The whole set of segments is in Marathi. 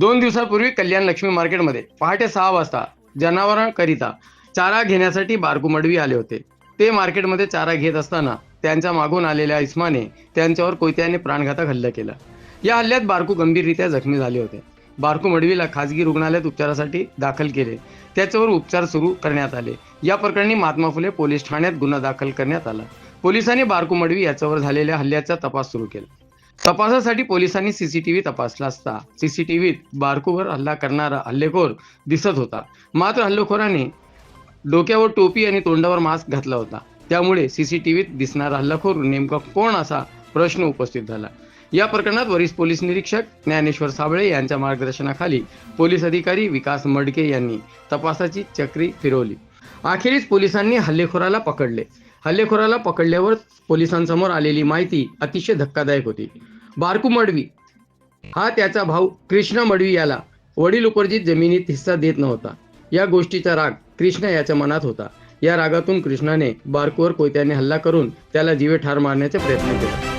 दोन दिवसापूर्वी कल्याण लक्ष्मी मार्केटमध्ये पहाटे सहा वाजता जनावरांकरिता चारा घेण्यासाठी बारकुमडवी आले होते. ते मार्केटमध्ये चारा घेत असताना त्यांच्या मागून आलेल्या इस्माने त्यांच्यावर कोयत्याने प्राणघातक हल्ला केला. या हल्ल्यात बारकू गंभीररित्या जखमी झाले होते. बारकू मडवीला खाजगी रुग्णालयात उपचारासाठी दाखल केले. त्याच्यावर उपचार सुरू करण्यात आले. या प्रकरणी महात्मा फुले पोलीस ठाण्यात गुन्हा दाखल करण्यात आला. पोलिसांनी बारकू मडवी याच्यावर झालेल्या हल्ल्याचा तपास सुरू केला. तपासासाठी पोलिसांनी सीसीटीव्ही तपासला असता. सीसीटीव्हीत बारकूवर हल्ला करणारा हल्लेखोर दिसत होता. मात्र हल्लेखोराने डोक्यावर टोपी आणि तोंडावर मास्क घातला होता. त्यामुळे सीसीटीव्हीत दिसणारा हल्लाखोर नेमका कोण असा प्रश्न उपस्थित झाला. या प्रकरणात वरिष्ठ पोलीस निरीक्षक ज्ञानेश्वर साबळे यांच्या मार्गदर्शनाखाली पोलीस अधिकारी विकास मडके यांनी तपासाची चक्री फिरवली. अखेरीस पोलिसांनी हल्लेखोराला पकडले. हल्लेखोराला पकडल्यावर पोलिसांसमोर आलेली माहिती अतिशय धक्कादायक होती. बारकू मडवी. हा त्याचा भाऊ कृष्ण मडवी याला वडील उपर्जित जमिनीत हिस्सा देत नव्हता. या गोष्टीचा राग कृष्ण याच्या मनात होता. या रागातून कृष्णाने बारकूवर कोयत्याने हल्ला करून त्याला जीवे ठार मारण्याचे प्रयत्न केला.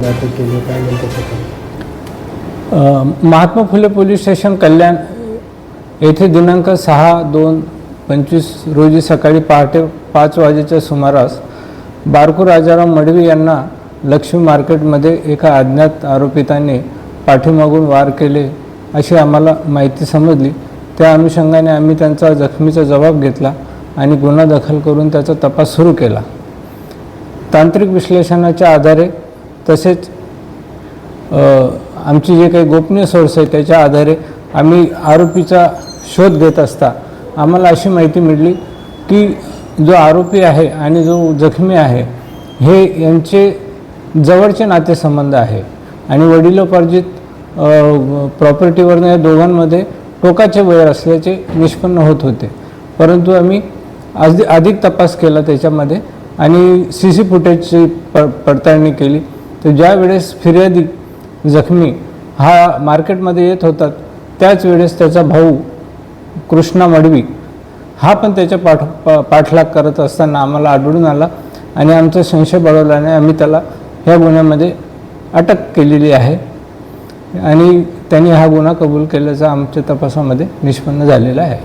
नाटक काय म्हणतात महात्मा फुले पोलीस स्टेशन कल्याण येथे दिनांक सहा दोन पंचवीस रोजी सकाळी पहाटे पाच वाजेच्या सुमारास बारकू राजाराम मडवी यांना लक्ष्मी मार्केटमध्ये एका अज्ञात आरोपितांनी पाठीमागून वार केले अशी आम्हाला माहिती समजली. त्या अनुषंगाने आम्ही त्यांचा जखमीचा जबाब घेतला आणि गुन्हा दाखल करून त्याचा तपास सुरू केला. तांत्रिक विश्लेषणाच्या आधारे तसेच आमची जे काही गोपनीय सोर्स आहे त्याच्या आधारे आम्ही आरोपीचा शोध घेत असता आम्हाला अशी माहिती मिळली की जो आरोपी आहे आणि जो जखमी आहे हे यांचे जवळचे नातेसंबंध आहे. आणि वडिलोपार्जित प्रॉपर्टीवरनं या दोघांमध्ये टोकाचे वैर असल्याचे निष्पन्न होत होते. परंतु आम्ही आज अधिक तपास केला त्याच्यामध्ये आणि सी सी फुटेजची प पडताळणी केली. तर ज्या वेळेस फिर्यादी जखमी हा मार्केटमध्ये येत होता त्याच वेळेस त्याचा भाऊ कृष्णा मडवी हा पण त्याच्या पाठ पा पाठलाग करत असताना आम्हाला आढळून आला आणि आमचा संशय बळवल्याने आम्ही त्याला ह्या गुन्ह्यामध्ये अटक केलेली आहे आणि त्यांनी हा गुन्हा कबूल केल्याचा आमच्या तपासामध्ये निष्पन्न झालेला आहे.